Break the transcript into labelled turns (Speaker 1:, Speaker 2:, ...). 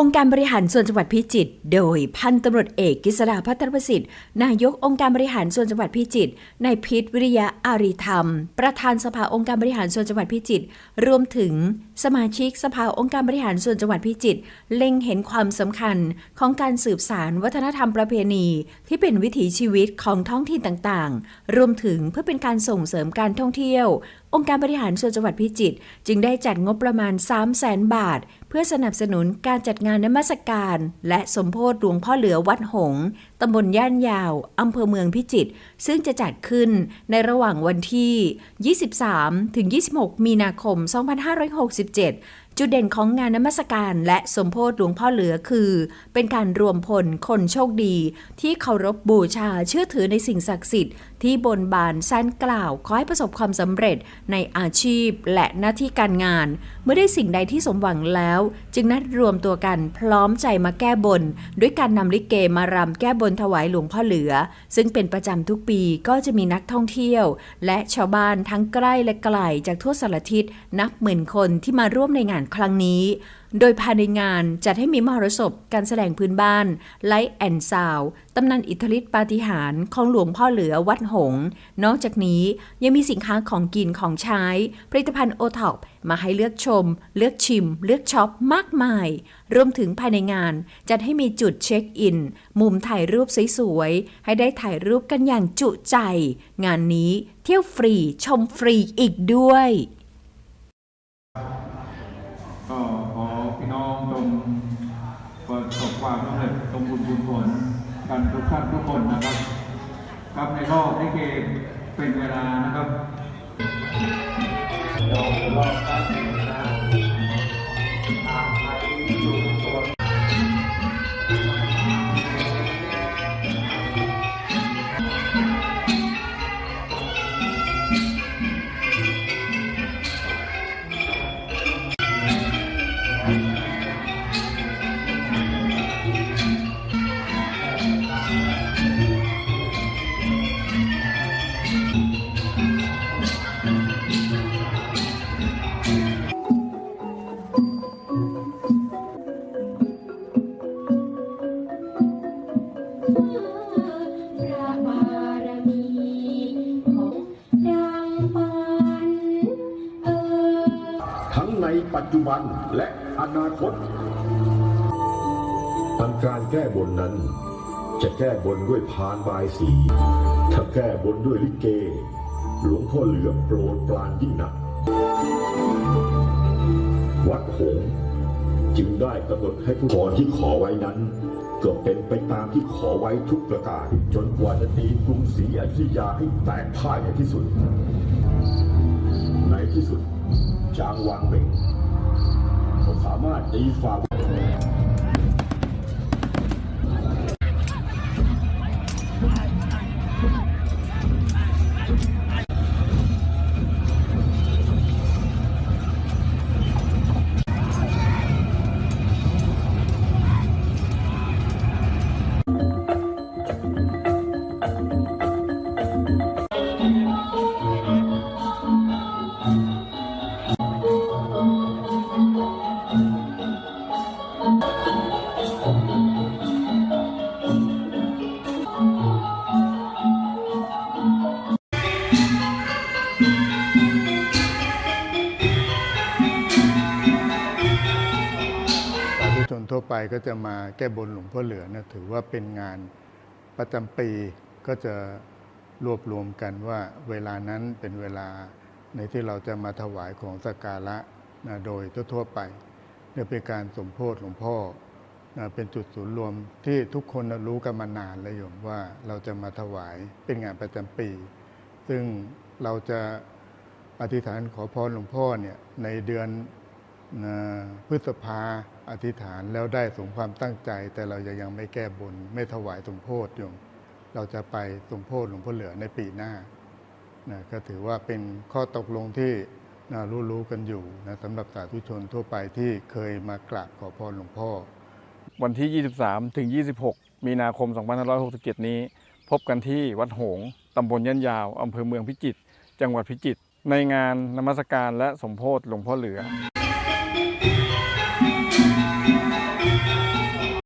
Speaker 1: องค์การบริหารส่วนจังหวัดพิจิตรโดยพันตำรวจเอกกฤษดาพัทรประสิทธิ์ นายกองค์การบริหารส่วนจังหวัดพิจิตรนายพิษวิริยะอารีธรรม ประธานสภาองค์การบริหารส่วนจังหวัดพิจิตรรวมถึงสมาชิกสภาองค์การบริหารส่วนจังหวัดพิจิตรเล็งเห็นความสำคัญของการสืบสารวัฒนธรรมประเพณี ที่เป็นวิถีชีวิตของท้องถิ่นต่างๆ รวมถึงเพื่อเป็นการส่งเสริมการท่องเที่ยว องค์การบริหารส่วนจังหวัดพิจิตรจึงได้จัดงบประมาณ 3 0 0แสนบาท เพื่อสนับสนุนการจัดงานนมัสการ และสมโพธิหลวงพ่อเหลือวัดหงตำบลย่านยาวอำเภอเมืองพิจิตรซึ่งจะจัดขึ้นในระหว่างวันที่ 23 ถึง 26 มีนาคม 2567จุดเด่นของงานนมัสการและสมโพธิหลวงพ่อเหลือคือ เป็นการรวมพลคนโชคดี ที่เคารพบูชาเชื่อถือในสิ่งศักดิ์สิทธิ์ที่บนบานสั้นกล่าวขอให้ประสบความสำเร็จในอาชีพและหน้าที่การงาน เมื่อได้สิ่งใดที่สมหวังแล้ว จึงนัดรวมตัวกันพร้อมใจมาแก้บน ด้วยการนำลิเกมารำแก้บนถวายหลวงพ่อเหลือ ซึ่งเป็นประจำทุกปีก็จะมีนักท่องเที่ยว และชาวบ้านทั้งใกล้และไกลจากทั่วสารทิศนับหมื่นคนที่มาร่วมในงานครั้งนี้โดยภายในงานจัดให้มีมหรสพการแสดงพื้นบ้านไลท์แอนซาวตำนานอิทธิฤทธิปาฏิหาริย์ของหลวงพ่อเหลือวัดหง นอกจากนี้ยังมีสินค้าของกินของใช้ ผลิตภัณฑ์โอท็อปมาให้เลือกชม เลือกชิม เลือกช็อปมากมาย รวมถึงภายในงานจัดให้มีจุดเช็คอิน มุมถ่ายรูปสวยๆ ให้ได้ถ่ายรูปกันอย่างจุใจ งานนี้เที่ยวฟรีชมฟรีอีกด้วย
Speaker 2: ก็ขอพี่น้ องจงประสบความสำเร็จจงบุญบุญผลกันทุกท่านทุกคนนะครับ ครับในรอบที่เกมเป็นเวลานะครับ
Speaker 3: ทั้งในปัจจุบันและอนาคตอันการแก้บนนั้น จะแก้บนด้วยพานบายสี ถ้าแก้บนด้วยลิเก หลวงพ่อเหลือโปรดปรานยิ่งหนัก วัดหงจึงได้กำหนดให้ผู้ขอที่ขอไว้นั้นก็เป็นไปตามที่ขอไว้ทุกประการ จนกว่าจะตีกรุงศรีอยุธยาให้แตกพ่ายในที่สุด ที่สุด จางวางเบ่งเขาสามารถตีฝ่า
Speaker 4: ทั่วไปก็จะมาแก้บนหลวงพ่อเหลือนะถือว่าเป็นงานประจำปีก็จะรวบรวมกันว่าเวลานั้นเป็นเวลาในที่เราจะมาถวายของสักการะนะโดยทั่วๆไปเนี่ยเป็นการสมโพธิหลวงพ่อนะเป็นจุดศูนย์รวมที่ทุกคนรู้กันมานานแล้วโยมว่าเราจะมาถวายเป็นงานประจำปี ซึ่งเราจะอธิษฐานขอพรหลวงพ่อเนี่ยในเดือนนะพฤษภา อธิษฐานแล้วได้สมความตั้งใจ แต่เรายังยังไม่แก้บน ไม่ถวายสมโพธิโยมเราจะไปสมโพธิหลวงพ่อเหลือในปีหน้านะก็ถือว่าเป็นข้อตกลงที่นะรู้ๆกันอยู่นะสำหรับสาธุชนทั่วไปที่เคยมากราบขอพรหลวงพ่อ
Speaker 5: วันที่ 23 ถึง 26 มีนาคม 2567 นี้ พบกันที่วัดหงส์ตำบลยันยาวอำเภอเมืองพิจิตรจังหวัดพิจิตรในงานนมัสการและสมโพธิหลวงพ่อเหลือ